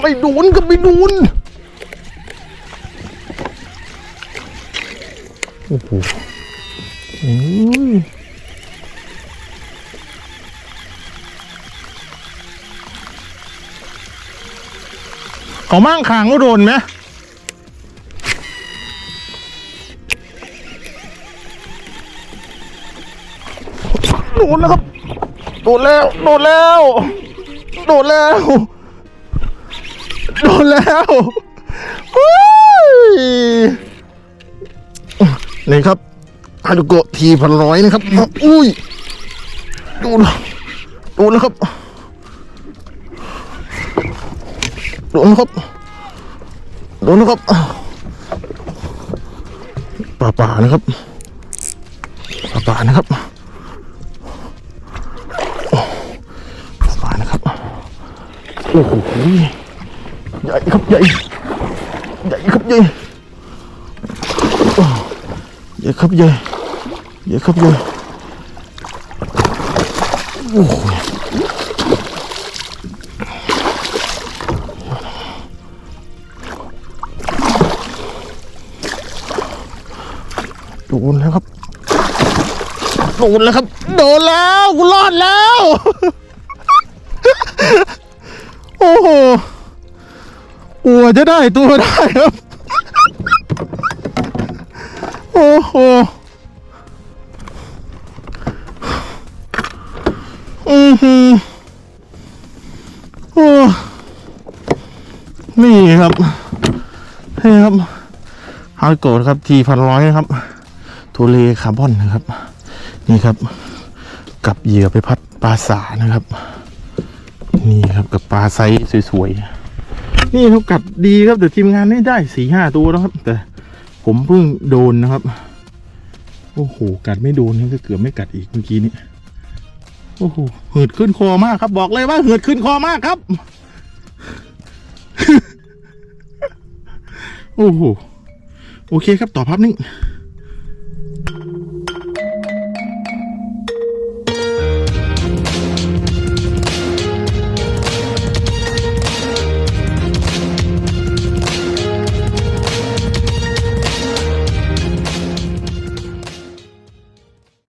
ไม่โดนก็ไม่โดนโอ้โหอืมเขามั่งขางก็โดนไหมโดนแล้วครับ โดนแล้ว โดนแล้ว โดนแล้ว โดนแล้วอุ้ยนี่ครับฮารุโกะทีพันร้อยนะครับ อุ้ยโดนโดนแล้วครับโดนะครับโดนนะครับป่าป่านะครับป่าป่านะครับป่าป่านะครับ โอ้โห ใหญ่ครับใหญ่ใหญ่ครับใหญ่ใหญ่ครับใหญ่ใหญ่ครับใหญ่โอ้โหโดนแล้วครับโดนแล้วครับ โดนแล้วกูรอดแล้ว อัวจะได้ตัวได้ครับ โอ้โหอือหือโอ้นี่ครับนี่ครับฮาร์ดโกดครับทีพันร้อยนะครับทูเลคาร์บอนนะครับ นี่ครับ กับเหยื่อไปพัดปลาสานะครับ นี่ครับกับปลาไซส์สวยๆ นี่เขากัดดีครับแต่ทีมงานนี่ได้สี่ห้าตัวแล้วครับ แต่ผมเพิ่งโดนนะครับ โอ้โห กัดไม่โดนนี่ก็เกือบไม่กัดอีกเมื่อกี้นี้โอ้โหหืดขึ้นคอมากครับ บอกเลยว่าหืดขึ้นคอมากครับ โอ้โห โอเคครับ ต่อพับนิ่ง